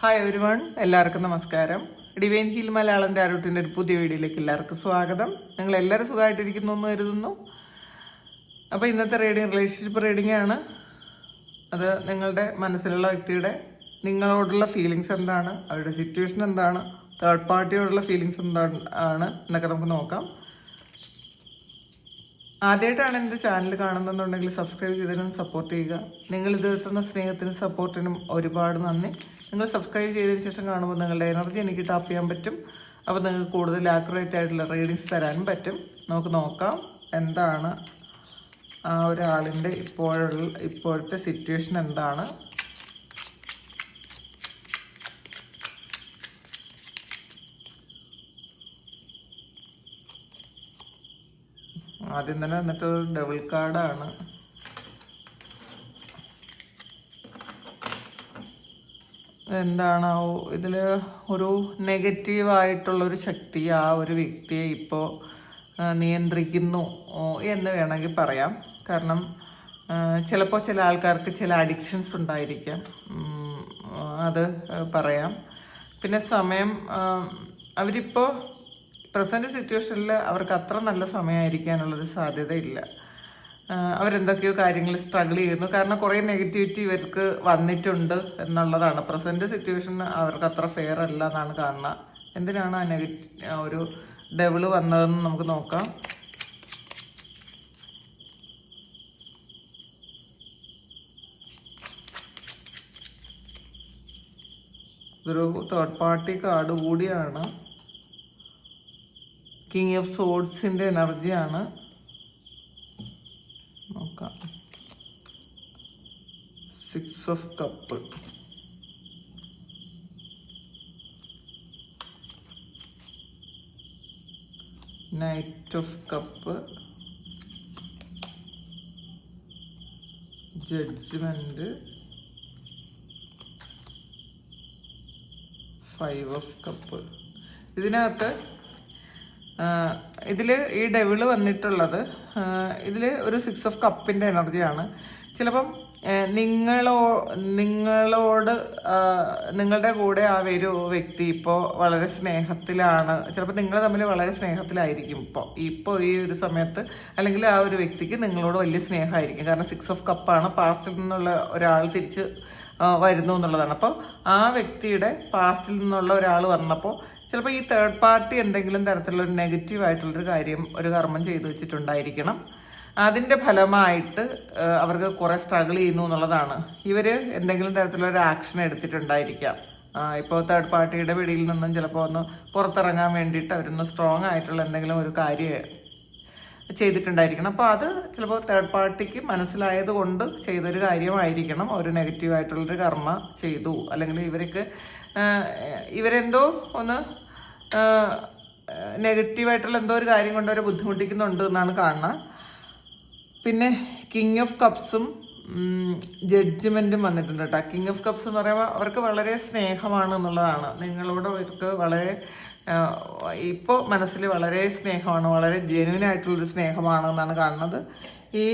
Hi every one എല്ലാവർക്കും നമസ്കാരം. Divine heal മലയാളന്റെ അരുട്ടിന്റെ ഒരു പുതിയ വീഡിയോയിലേക്ക് എല്ലാവർക്കും സ്വാഗതം. നിങ്ങൾ എല്ലാവരും സുഖമായിട്ടിരിക്കുന്നു എന്ന് കരുതുന്നു. അപ്പോൾ ഇന്നത്തെ റീഡിങ് റിലേഷൻഷിപ്പ് റീഡിംഗ് ആണ്. അത് നിങ്ങളുടെ മനസ്സിലുള്ള വ്യക്തിയുടെ നിങ്ങളോടുള്ള ഫീലിങ്സ് എന്താണ് അവരുടെ സിറ്റുവേഷൻ എന്താണ് തേർഡ് പാർട്ടിയോടുള്ള ഫീലിങ്സ് എന്താണ് ആണ് എന്നൊക്കെ നമുക്ക് നോക്കാം. ആദ്യമായിട്ടാണ് എന്റെ ചാനൽ കാണുന്നുണ്ടെങ്കിൽ സബ്സ്ക്രൈബ് ചെയ്തതിനും സപ്പോർട്ട് ചെയ്യുക. നിങ്ങൾ ഇത് എത്തുന്ന സ്നേഹത്തിനും സപ്പോർട്ടിനും ഒരുപാട് നന്ദി. നിങ്ങൾ സബ്സ്ക്രൈബ് ചെയ്തതിന് ശേഷം കാണുമ്പോൾ നിങ്ങളുടെ എനർജി എനിക്ക് ടാപ്പ് ചെയ്യാൻ പറ്റും. അപ്പോൾ നിങ്ങൾക്ക് കൂടുതൽ ആക്യുറേറ്റ് ആയിട്ടുള്ള റീഡിങ്സ് തരാനും പറ്റും. നമുക്ക് നോക്കാം എന്താണ് ആ ഒരാളിന്റെ ഇപ്പോഴുള്ള ഇപ്പോഴത്തെ സിറ്റുവേഷൻ എന്താണ്. ആദ്യം തന്നെ എന്നിട്ട് ഡബിൾ കാർഡാണ് എന്താണാവോ ഇതിൽ ഒരു നെഗറ്റീവായിട്ടുള്ള ഒരു ശക്തി ആ ഒരു വ്യക്തിയെ ഇപ്പോൾ നിയന്ത്രിക്കുന്നു എന്ന് വേണമെങ്കിൽ പറയാം. കാരണം ചിലപ്പോൾ ചില ആൾക്കാർക്ക് ചില അഡിക്ഷൻസ് ഉണ്ടായിരിക്കാം. അത് പറയാം. പിന്നെ സമയം അവരിപ്പോൾ പ്രസന്റ് സിറ്റുവേഷനിൽ അവർക്ക് അത്ര നല്ല സമയമായിരിക്കാനുള്ളൊരു സാധ്യതയില്ല. അവരെന്തൊക്കെയോ കാര്യങ്ങൾ സ്ട്രഗിൾ ചെയ്യുന്നു. കാരണം കുറേ നെഗറ്റിവിറ്റി ഇവർക്ക് വന്നിട്ടുണ്ട് എന്നുള്ളതാണ്. പ്രസന്റ് സിറ്റുവേഷൻ അവർക്ക് അത്ര ഫെയർ അല്ല എന്നാണ് കാണുന്നത്. എന്തിനാണ് ആ നെഗറ്റി ഒരു ഡെവിൾ വന്നതെന്ന് നമുക്ക് നോക്കാം. ഇതൊരു തേർഡ് പാർട്ടി കാർഡ് കൂടിയാണ്. കിങ് ഓഫ് സോഡ്സിന്റെ എനർജിയാണ് നോക്കാം of cup knight of cup judgement five of cup ഇതിനകത്ത് ഇതിൽ ഈ ഡെവിൾ വന്നിട്ടുള്ളത് ഇതിൽ ഒരു സിക്സ് ഓഫ് കപ്പിന്റെ എനർജിയാണ് ചിലപ്പം നിങ്ങളോ നിങ്ങളോട് നിങ്ങളുടെ കൂടെ ആ ഒരു വ്യക്തി ഇപ്പോൾ വളരെ സ്നേഹത്തിലാണ്. ചിലപ്പോൾ നിങ്ങൾ തമ്മിൽ വളരെ സ്നേഹത്തിലായിരിക്കും ഇപ്പോൾ ഇപ്പോൾ ഈ ഒരു സമയത്ത് അല്ലെങ്കിൽ ആ ഒരു വ്യക്തിക്ക് നിങ്ങളോട് വലിയ സ്നേഹമായിരിക്കും. കാരണം സിക്സ് ഓഫ് കപ്പാണ്. പാസ്റ്റിൽ നിന്നുള്ള ഒരാൾ തിരിച്ച് വരുന്നു എന്നുള്ളതാണ്. അപ്പോൾ ആ വ്യക്തിയുടെ പാസ്റ്റിൽ നിന്നുള്ള ഒരാൾ വന്നപ്പോൾ ചിലപ്പോൾ ഈ തേർഡ് പാർട്ടി എന്തെങ്കിലും തരത്തിലുള്ള നെഗറ്റീവ് ആയിട്ടുള്ളൊരു കാര്യം ഒരു കർമ്മം ചെയ്തു വെച്ചിട്ടുണ്ടായിരിക്കണം. അതിന്റെ ഫലമായിട്ട് അവർക്ക് കുറേ സ്ട്രഗിൾ ചെയ്യുന്നു എന്നുള്ളതാണ്. ഇവർ എന്തെങ്കിലും തരത്തിലുള്ള ഒരു ആക്ഷൻ എടുത്തിട്ടുണ്ടായിരിക്കാം ഇപ്പോൾ തേർഡ് പാർട്ടിയുടെ പിടിയിൽ നിന്നും ചിലപ്പോൾ ഒന്ന് പുറത്തിറങ്ങാൻ വേണ്ടിയിട്ട് അവരൊന്ന് സ്ട്രോങ് ആയിട്ടുള്ള എന്തെങ്കിലും ഒരു കാര്യം ചെയ്തിട്ടുണ്ടായിരിക്കണം. അപ്പോൾ അത് ചിലപ്പോൾ തേർഡ് പാർട്ടിക്ക് മനസ്സിലായത് കൊണ്ട് ചെയ്തൊരു കാര്യമായിരിക്കണം. ഒരു നെഗറ്റീവായിട്ടുള്ളൊരു കർമ്മ ചെയ്തു. അല്ലെങ്കിൽ ഇവർക്ക് ഇവരെന്തോ ഒന്ന് നെഗറ്റീവായിട്ടുള്ള എന്തോ ഒരു കാര്യം കൊണ്ട് അവരെ ബുദ്ധിമുട്ടിക്കുന്നുണ്ട് എന്നാണ് കാണുന്നത്. പിന്നെ കിങ് ഓഫ് കപ്സും ജഡ്ജ്മെന്റും വന്നിട്ടുണ്ട് കേട്ടോ കിങ് ഓഫ് കപ്സ് എന്ന് പറയുമ്പോൾ അവർക്ക് വളരെ സ്നേഹമാണ് എന്നുള്ളതാണ്. നിങ്ങളോട് അവർക്ക് വളരെ ഇപ്പോൾ മനസ്സിൽ വളരെ സ്നേഹമാണ് വളരെ ജെന്യൂൻ ആയിട്ടുള്ളൊരു സ്നേഹമാണ് എന്നാണ് കാണുന്നത്. ഈ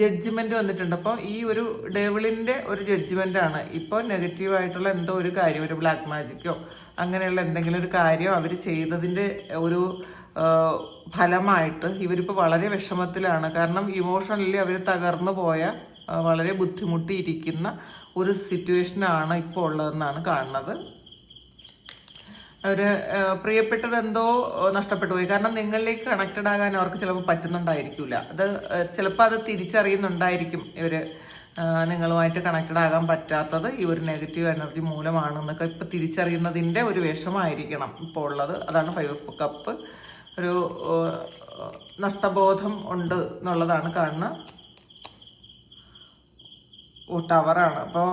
ജഡ്ജ്മെന്റ് വന്നിട്ടുണ്ട്. അപ്പോൾ ഈ ഒരു ഡേവിളിന്റെ ഒരു ജഡ്ജ്മെന്റ് ആണ്. ഇപ്പോൾ നെഗറ്റീവ് ആയിട്ടുള്ള എന്തോ ഒരു കാര്യം ഒരു ബ്ലാക്ക് മാജിക്കോ അങ്ങനെയുള്ള എന്തെങ്കിലും ഒരു കാര്യം അവർ ചെയ്തതിന്റെ ഒരു ഫലമായിട്ട് ഇവരിപ്പോൾ വളരെ വിഷമത്തിലാണ്. കാരണം ഇമോഷണലി അവർ തകർന്നു പോയ വളരെ ബുദ്ധിമുട്ടിയിരിക്കുന്ന ഒരു സിറ്റുവേഷനാണ് ഇപ്പോൾ ഉള്ളതെന്നാണ് കാണുന്നത്. അവർ പ്രിയപ്പെട്ടത് എന്തോ നഷ്ടപ്പെട്ടു പോയി. കാരണം നിങ്ങളിലേക്ക് കണക്റ്റഡ് ആകാൻ അവർക്ക് ചിലപ്പോൾ പറ്റുന്നുണ്ടായിരിക്കില്ല അത് ചിലപ്പോൾ അത് തിരിച്ചറിയുന്നുണ്ടായിരിക്കും ഇവർ നിങ്ങളുമായിട്ട് കണക്റ്റഡ് ആകാൻ പറ്റാത്തത്. ഈ ഒരു നെഗറ്റീവ് എനർജി മൂലമാണെന്നൊക്കെ ഇപ്പം തിരിച്ചറിയുന്നതിന്റെ ഒരു വിഷമായിരിക്കണം ഇപ്പോൾ ഉള്ളത്. അതാണ് ഫൈവ് കപ്പ് ഒരു നഷ്ടബോധം ഉണ്ട് എന്നുള്ളതാണ് കാണുന്നത് ഓ ടവറാണ്. അപ്പോൾ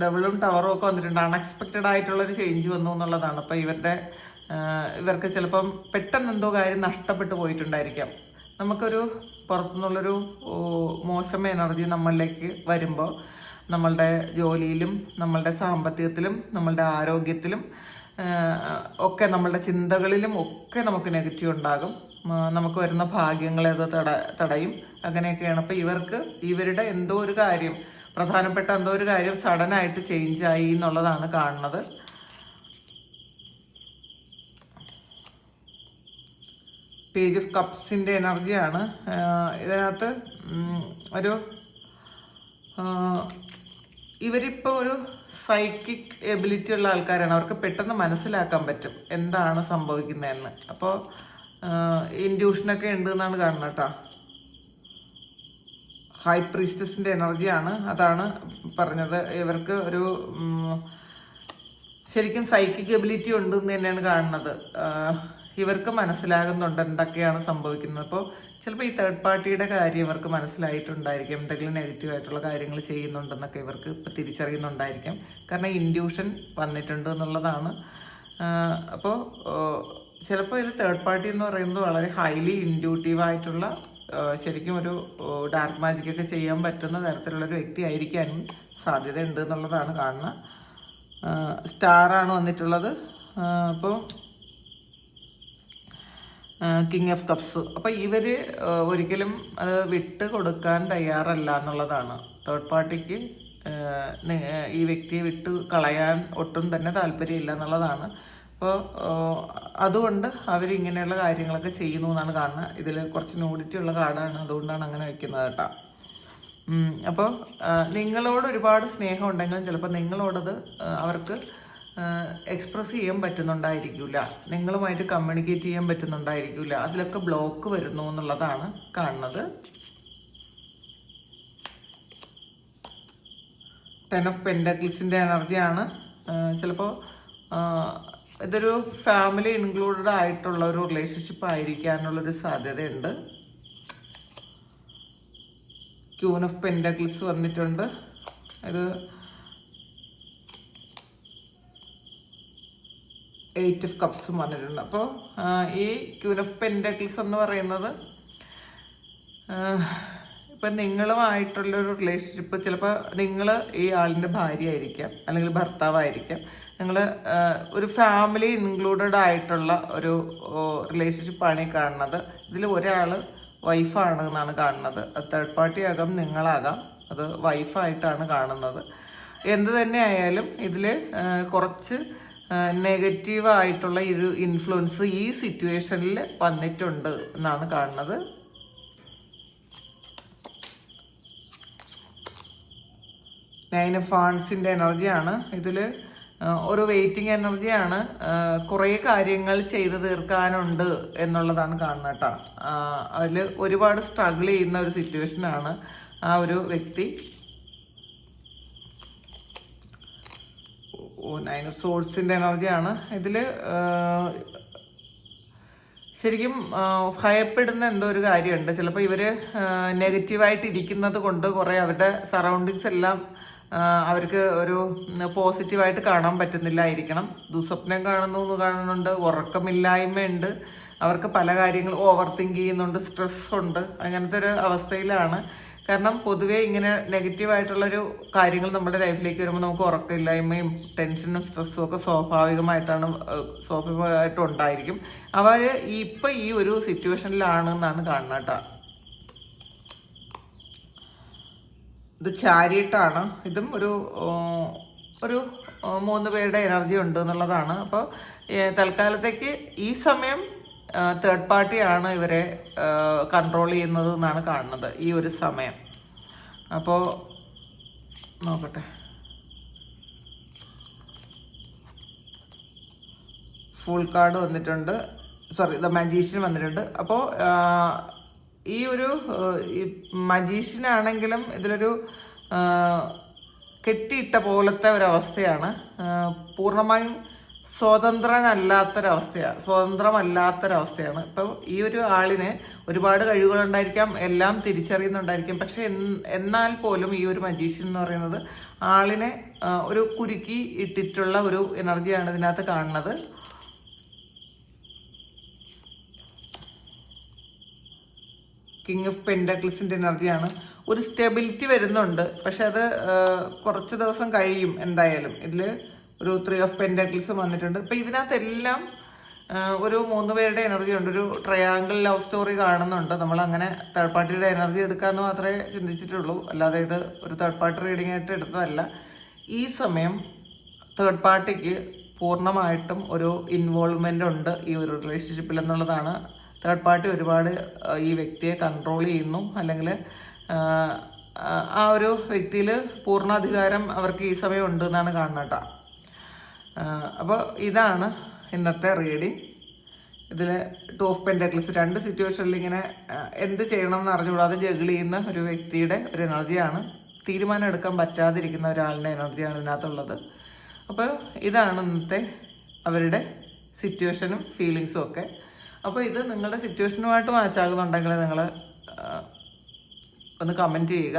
ഡബിളും ടവറും ഒക്കെ വന്നിട്ടുണ്ട്. അൺഎക്സ്പെക്റ്റഡ് ആയിട്ടുള്ളൊരു ചേഞ്ച് വന്നു എന്നുള്ളതാണ്. അപ്പോൾ ഇവരുടെ ഇവർക്ക് ചിലപ്പം പെട്ടെന്ന് എന്തോ കാര്യം നഷ്ടപ്പെട്ടു പോയിട്ടുണ്ടായിരിക്കാം. നമുക്കൊരു പുറത്തുനിന്നുള്ളൊരു മോശം എനർജി നമ്മളിലേക്ക് വരുമ്പോൾ നമ്മളുടെ ജോലിയിലും നമ്മളുടെ സാമ്പത്തികത്തിലും നമ്മളുടെ ആരോഗ്യത്തിലും ഒക്കെ നമ്മളുടെ ചിന്തകളിലും ഒക്കെ നമുക്ക് നെഗറ്റീവ് ഉണ്ടാകും. നമുക്ക് വരുന്ന ഭാഗ്യങ്ങളെ അത് തട തടയും. അങ്ങനെയൊക്കെയാണ്. അപ്പോൾ ഇവർക്ക് ഇവരുടെ എന്തോ ഒരു കാര്യം പ്രധാനപ്പെട്ട എന്തോ ഒരു കാര്യം സഡനായിട്ട് ചേഞ്ച് ആയി എന്നുള്ളതാണ് കാണുന്നത്. പേജ് ഓഫ് കപ്സിന്റെ എനർജിയാണ് ഇതിനകത്ത് ഒരു ഇവരിപ്പോൾ ഇവരിപ്പോ ഒരു സൈക്കിക് എബിലിറ്റി ഉള്ള ആൾക്കാരാണ്. അവർക്ക് പെട്ടെന്ന് മനസ്സിലാക്കാൻ പറ്റും എന്താണ് സംഭവിക്കുന്നതെന്ന്. അപ്പോൾ ഇൻഡ്യൂഷനൊക്കെ ഉണ്ട് എന്നാണ് കാണുന്നത് കേട്ടോ. ഹൈ പ്രീസ്റ്റസിന്റെ എനർജിയാണ് അതാണ് പറഞ്ഞത്. ഇവർക്ക് ഒരു ശരിക്കും സൈക്കിക് എബിലിറ്റി ഉണ്ട് എന്ന് തന്നെയാണ് കാണുന്നത്. ഇവർക്ക് മനസ്സിലാകുന്നുണ്ട് എന്തൊക്കെയാണ് സംഭവിക്കുന്നത്. അപ്പോൾ ചിലപ്പോൾ ഈ തേർഡ് പാർട്ടിയുടെ കാര്യം ഇവർക്ക് മനസ്സിലായിട്ടുണ്ടായിരിക്കും. എന്തെങ്കിലും നെഗറ്റീവ് ആയിട്ടുള്ള കാര്യങ്ങൾ ചെയ്യുന്നുണ്ടെന്നൊക്കെ ഇവർക്ക് ഇപ്പം തിരിച്ചറിയുന്നുണ്ടായിരിക്കും. കാരണം ഇൻഡ്യൂഷൻ വന്നിട്ടുണ്ട് എന്നുള്ളതാണ്. അപ്പോൾ ചിലപ്പോൾ ഇത് തേർഡ് പാർട്ടി എന്ന് പറയുന്നത് വളരെ ഹൈലി ഇൻഡ്യൂട്ടീവ് ആയിട്ടുള്ള ശരിക്കും ഒരു ഡാർക്ക് മാജിക് ഒക്കെ ചെയ്യാൻ പറ്റുന്ന തരത്തിലുള്ള ഒരു വ്യക്തി ആയിരിക്കാനും സാധ്യതയുണ്ട് എന്നുള്ളതാണ് കാണുന്നത് സ്റ്റാറാണ് വന്നിട്ടുള്ളത്. അപ്പോൾ കിങ് ഓഫ് കപ്സ് അപ്പോൾ ഇവർ ഒരിക്കലും അത് വിട്ട് കൊടുക്കാൻ തയ്യാറല്ല എന്നുള്ളതാണ്. തേർഡ് പാർട്ടിക്ക് ഈ വ്യക്തിയെ വിട്ട് കളയാൻ ഒട്ടും തന്നെ താല്പര്യമില്ല എന്നുള്ളതാണ്. അപ്പോൾ അതുകൊണ്ട് അവർ ഇങ്ങനെയുള്ള കാര്യങ്ങളൊക്കെ ചെയ്യുന്നു എന്നാണ് കാണുന്നത് ഇതിൽ കുറച്ച് ന്യൂഡിറ്റി ഉള്ള കാർഡാണ് അതുകൊണ്ടാണ് അങ്ങനെ വെക്കുന്നത് കേട്ടോ. അപ്പോൾ നിങ്ങളോട് ഒരുപാട് സ്നേഹം ഉണ്ടെങ്കിലും ചിലപ്പോൾ നിങ്ങളോടത് അവർക്ക് എക്സ്പ്രസ് ചെയ്യാൻ പറ്റുന്നുണ്ടായിരിക്കില്ല നിങ്ങളുമായിട്ട് കമ്മ്യൂണിക്കേറ്റ് ചെയ്യാൻ പറ്റുന്നുണ്ടായിരിക്കില്ല അതിലൊക്കെ ബ്ലോക്ക് വരുന്നു എന്നുള്ളതാണ് കാണുന്നത്. ടെൻ ഓഫ് പെൻഡക്കിൾസിന്റെ എനർജിയാണ് ചിലപ്പോൾ ഇതൊരു ഫാമിലി ഇൻക്ലൂഡഡ് ആയിട്ടുള്ള ഒരു റിലേഷൻഷിപ്പ് ആയിരിക്കാനുള്ളൊരു സാധ്യതയുണ്ട്. ക്യൂൺ ഓഫ് പെൻഡക്കിൾസ് വന്നിട്ടുണ്ട്. ഇത് എയ്റ്റ് ഓഫ് കപ്സും വന്നിട്ടുണ്ട് അപ്പോൾ ഈ ക്യൂൻ ഓഫ് പെൻഡക്കിൾസ് എന്ന് പറയുന്നത് ഇപ്പം നിങ്ങളുമായിട്ടുള്ളൊരു റിലേഷൻഷിപ്പ് ചിലപ്പോൾ നിങ്ങൾ ഈ ആളിന്റെ ഭാര്യ ആയിരിക്കാം അല്ലെങ്കിൽ ഭർത്താവായിരിക്കാം. നിങ്ങൾ ഒരു ഫാമിലി ഇൻക്ലൂഡഡ് ആയിട്ടുള്ള ഒരു റിലേഷൻഷിപ്പാണ് ഈ കാണുന്നത്. ഇതിൽ ഒരാൾ വൈഫാണ് എന്നാണ് കാണുന്നത്. തേർഡ് പാർട്ടി ആകാം നിങ്ങളാകാം. അത് വൈഫായിട്ടാണ് കാണുന്നത്. എന്ത് തന്നെ ആയാലും ഇതിൽ കുറച്ച് നെഗറ്റീവ് ആയിട്ടുള്ള ഒരു ഇൻഫ്ലുവൻസ് ഈ സിറ്റുവേഷനിൽ വന്നിട്ടുണ്ട് എന്നാണ് കാണുന്നത്. നയൻ ഓഫ് ഫാൺസിന്റെ എനർജിയാണ് ഇതിൽ ഒരു വെയിറ്റിംഗ് എനർജിയാണ് കുറേ കാര്യങ്ങൾ ചെയ്തു തീർക്കാനുണ്ട് എന്നുള്ളതാണ് കാണുന്നത് കേട്ടോ. അതിൽ ഒരുപാട് സ്ട്രഗിൾ ചെയ്യുന്ന ഒരു സിറ്റുവേഷനാണ് ആ ഒരു വ്യക്തി ഓ നയൻ ഓഫ് സോഴ്സിന്റെ എനർജിയാണ് ഇതിൽ ശരിക്കും ഭയപ്പെടുന്ന എന്തോ ഒരു കാര്യമുണ്ട്. ചിലപ്പോൾ ഇവർ നെഗറ്റീവായിട്ട് ഇരിക്കുന്നത് കൊണ്ട് കുറേ അവരുടെ സറൗണ്ടിങ്സ് എല്ലാം അവർക്ക് ഒരു പോസിറ്റീവായിട്ട് കാണാൻ പറ്റുന്നില്ലായിരിക്കണം. ദുസ്വപ്നം കാണുന്നു കാണുന്നുണ്ട് ഉറക്കമില്ലായ്മയുണ്ട്. അവർക്ക് പല കാര്യങ്ങൾ ഓവർ തിങ്ക് ചെയ്യുന്നുണ്ട് സ്ട്രെസ് ഉണ്ട്. അങ്ങനത്തെ ഒരു അവസ്ഥയിലാണ്. കാരണം പൊതുവേ ഇങ്ങനെ നെഗറ്റീവ് ആയിട്ടുള്ളൊരു കാര്യങ്ങൾ നമ്മുടെ ലൈഫിലേക്ക് വരുമ്പോൾ നമുക്ക് ഉറക്കമില്ലായ്മയും ടെൻഷനും സ്ട്രെസ്സും ഒക്കെ സ്വാഭാവികമായിട്ടാണ് സ്വാഭാവികമായിട്ടും ഉണ്ടായിരിക്കും. അവർ ഇപ്പം ഈ ഒരു സിറ്റുവേഷനിലാണ് എന്നാണ് കാണുന്നത് കേട്ടോ. ഇത് ചാരിയിട്ടാണ്. ഇതും ഒരു ഒരു മൂന്ന് പേരുടെ എനർജി ഉണ്ട് എന്നുള്ളതാണ്. അപ്പോൾ തൽക്കാലത്തേക്ക് ഈ സമയം തേർഡ് പാർട്ടിയാണ് ഇവരെ കൺട്രോൾ ചെയ്യുന്നത് എന്നാണ് കാണുന്നത് ഈ ഒരു സമയം. അപ്പോൾ നോക്കട്ടെ. ഫുൾ കാർഡ് വന്നിട്ടുണ്ട്. സോറി ദ മജീഷ്യൻ വന്നിട്ടുണ്ട്. അപ്പോൾ ഈ ഒരു മജീഷ്യൻ ആണെങ്കിലും ഇതിലൊരു കെട്ടിയിട്ട പോലത്തെ ഒരവസ്ഥയാണ്. പൂർണമായും സ്വതന്ത്രനല്ലാത്തൊരവസ്ഥയാണ് സ്വതന്ത്രമല്ലാത്തൊരവസ്ഥയാണ്. ഇപ്പം ഈ ഒരു ആളിന് ഒരുപാട് കഴിവുകളുണ്ടായിരിക്കാം എല്ലാം തിരിച്ചറിയുന്നുണ്ടായിരിക്കും. പക്ഷെ എന്നാൽ പോലും ഈ ഒരു മജീഷ്യൻ എന്ന് പറയുന്നത് ആളിനെ ഒരു കുരുക്കി ഇട്ടിട്ടുള്ള ഒരു എനർജിയാണ് ഇതിനകത്ത് കാണുന്നത്. കിങ് ഓഫ് പെൻഡക്ലിസിന്റെ എനർജിയാണ്. ഒരു സ്റ്റെബിലിറ്റി വരുന്നുണ്ട് പക്ഷെ അത് കുറച്ച് ദിവസം കഴിയും എന്തായാലും. ഇതിൽ ഒരു ത്രീ ഓഫ് പെൻഡക്കിൾസ് വന്നിട്ടുണ്ട്. ഇപ്പം ഇതിനകത്തെല്ലാം ഒരു മൂന്ന് പേരുടെ എനർജി ഉണ്ട്. ഒരു ട്രയാങ്കിൾ ലവ് സ്റ്റോറി കാണുന്നുണ്ട്. നമ്മൾ അങ്ങനെ തേർഡ് പാർട്ടിയുടെ എനർജി എടുക്കാമെന്ന് മാത്രമേ ചിന്തിച്ചിട്ടുള്ളൂ. അല്ലാതെ ഇത് ഒരു തേർഡ് പാർട്ടി റീഡിംഗ് ആയിട്ട് എടുത്തതല്ല. ഈ സമയം തേർഡ് പാർട്ടിക്ക് പൂർണമായിട്ടും ഒരു ഇൻവോൾവ്മെന്റ് ഉണ്ട് ഈ ഒരു റിലേഷൻഷിപ്പിൽ എന്നുള്ളതാണ്. തേർഡ് പാർട്ടി ഒരുപാട് ഈ വ്യക്തിയെ കൺട്രോൾ ചെയ്യുന്നു. അല്ലെങ്കിൽ ആ ഒരു വ്യക്തിയിൽ പൂർണാധികാരം അവർക്ക് ഈ സമയം ഉണ്ട് എന്നാണ് കാണുന്നത് കേട്ടോ. അപ്പോൾ ഇതാണ് ഇന്നത്തെ റീഡിങ് ഇതിൽ ടു ഓഫ് പെൻഡക്ലിസ് രണ്ട് സിറ്റുവേഷനിൽ ഇങ്ങനെ എന്ത് ചെയ്യണം എന്ന് അറിഞ്ഞുകൂടാതെ ജഗിൾ ചെയ്യുന്ന ഒരു വ്യക്തിയുടെ ഒരു എനർജിയാണ് തീരുമാനം എടുക്കാൻ പറ്റാതിരിക്കുന്ന ഒരാളുടെ എനർജിയാണ് ഇതിനകത്തുള്ളത്. അപ്പോൾ ഇതാണ് ഇന്നത്തെ അവരുടെ സിറ്റുവേഷനും ഫീലിങ്സും ഒക്കെ. അപ്പോൾ ഇത് നിങ്ങളുടെ സിറ്റുവേഷനുമായിട്ട് മാച്ച് ആകുന്നുണ്ടെങ്കിൽ നിങ്ങൾ ഒന്ന് കമന്റ് ചെയ്യുക.